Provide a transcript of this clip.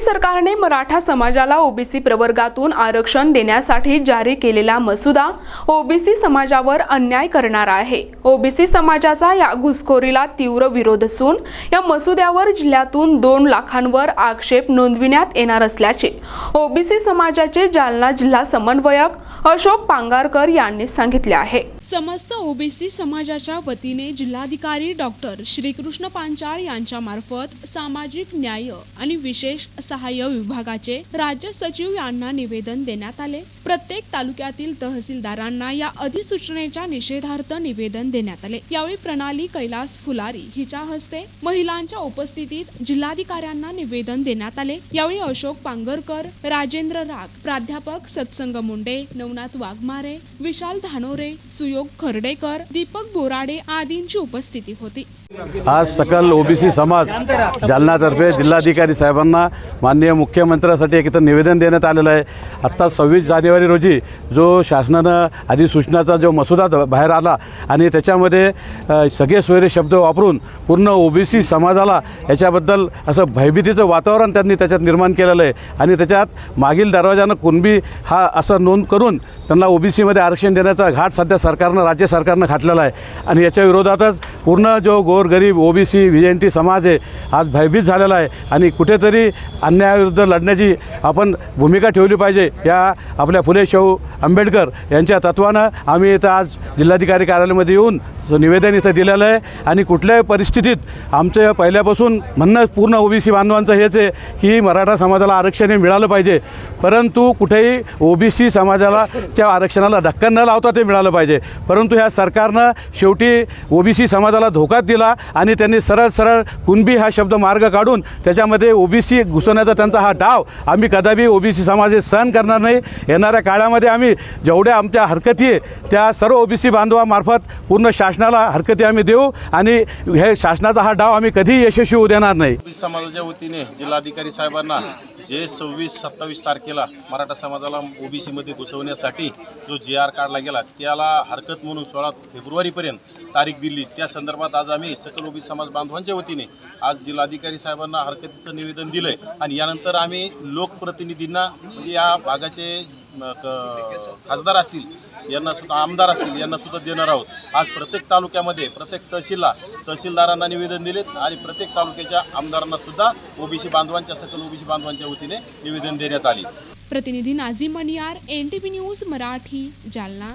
सरकारने मराठा समाजाला ओबीसी प्रवर्गातून आरक्षण देण्यासाठी जारी केलेला मसुदा ओबीसी समाजावर अन्याय करणारा आहे. ओबीसी समाजाचा या घुसखोरीला तीव्र विरोध असून या मसुद्यावर जिल्ह्यातून दोन लाखांवर आक्षेप नोंदविण्यात येणार असल्याचे ओबीसी समाजाचे जालना जिल्हा समन्वयक अशोक पांगारकर यांनी सांगितले आहे. समस्त ओबीसी समाजाच्या वतीने जिल्हाधिकारी डॉक्टर श्रीकृष्ण पांचाळ यांच्या मार्फत सामाजिक न्याय आणि विशेष सहाय्य विभागाचे राज्य सचिव यांना निवेदन देण्यात आले. प्रत्येक तालुक्यातील तहसीलदारांना या अधिसूचनेच्या निषेधार्थ निवेदन देण्यात आले. यावेळी प्रणाली कैलास फुलारी हिच्या हस्ते महिलांच्या उपस्थितीत जिल्हाधिकाऱ्यांना निवेदन देण्यात आले. यावेळी अशोक पांगरकर राजेंद्र राग प्राध्यापक सत्संग मुंडे नवनाथ वाघमारे विशाल धानोरे अशोक खर्डेकर दीपक बोराडे आदींची उपस्थिती होती. आज सकल ओबीसी समाज जालनातर्फे जिल्हाधिकारी साहेबांना माननीय मुख्यमंत्र्यासाठी एक इथं निवेदन देण्यात आलेलं आहे. आत्ता सव्वीस जानेवारी रोजी जो शासनानं अधिसूचनाचा जो मसुदा द- बाहेर आला आणि त्याच्यामध्ये सगळे सोयरे शब्द वापरून पूर्ण ओबीसी समाजाला याच्याबद्दल असं भयभीतीचं वातावरण त्यांनी त्याच्यात निर्माण केलेलं आहे. आणि त्याच्यात मागील दरवाजानं कुणबी हा असं नोंद करून त्यांना ओबीसीमध्ये आरक्षण देण्याचा घाट सध्या सरकारनं राज्य सरकारनं घातलेला आहे. आणि याच्या विरोधातच पूर्ण जो गो गोरगरीब ओबीसी व्ही एन टी समाज आहे आज भयभीत झालेला आहे. आणि कुठेतरी अन्यायाविरुद्ध लढण्याची आपण भूमिका ठेवली पाहिजे या आपल्या फुले शाहू आंबेडकर यांच्या तत्त्वानं आम्ही इथं आज जिल्हाधिकारी कार्यालयामध्ये येऊन निवेदन इथं दिलेलं आहे. आणि कुठल्याही परिस्थितीत आमचं पहिल्यापासून म्हणणं पूर्ण ओबीसी बांधवांचं हेच आहे की मराठा समाजाला आरक्षण हे मिळालं पाहिजे. परंतु कुठेही ओबीसी समाजाला त्या आरक्षणाला धक्का न लावता ते मिळालं पाहिजे. परंतु ह्या सरकारनं शेवटी ओबीसी समाजाला धोका दिला आणि त्यांनी सरळ सरळ कुणबी हा शब्द मार्ग काढून त्याच्यामध्ये ओबीसी घुसवण्याचा त्यांचा हा डाव आम्ही कदापि ओबीसी समाज सहन करणार नाही. येणाऱ्या काळामध्ये आम्ही जेवढ्या आमच्या हरकती आहे त्या सर्व ओबीसी बांधवामार्फत पूर्ण शासनाला हरकती आम्ही देऊ आणि हे शासनाचा हा डाव आम्ही कधीही यशस्वी होऊ देणार नाही. ओबीसी समाजाच्या वतीने जिल्हाधिकारी साहेबांना जे सव्वीस सत्तावीस तारखेला मराठा समाजाला ओबीसीमध्ये घुसवण्यासाठी जो जे आर काढला गेला त्याला हरकत म्हणून सोळा फेब्रुवारीपर्यंत तारीख दिली. त्या संदर्भात आज आम्ही सकल ओबी समाज बांधवांच्या वतीने आज जिल्हाधिकारी साहेबांना हरकतीचं निवेदन दिलंय आणि यानंतर आम्ही लोकप्रतिनिधींना म्हणजे या भागाचे खासदार असतील यांना सुद्धा आमदार असतील यांना सुद्धा देणार आहोत. आज प्रत्येक तालुक्यामध्ये प्रत्येक तहसीलला तहसीलदारांना निवेदन दिलेत आणि प्रत्येक तालुक्याच्या आमदारांना सुद्धा ओबीसी बांधवांच्या सकल ओबीसी बांधवांच्या वतीने निवेदन देण्यात आली. प्रतिनिधी Nazim Maniyar N T news Marathi Jalna.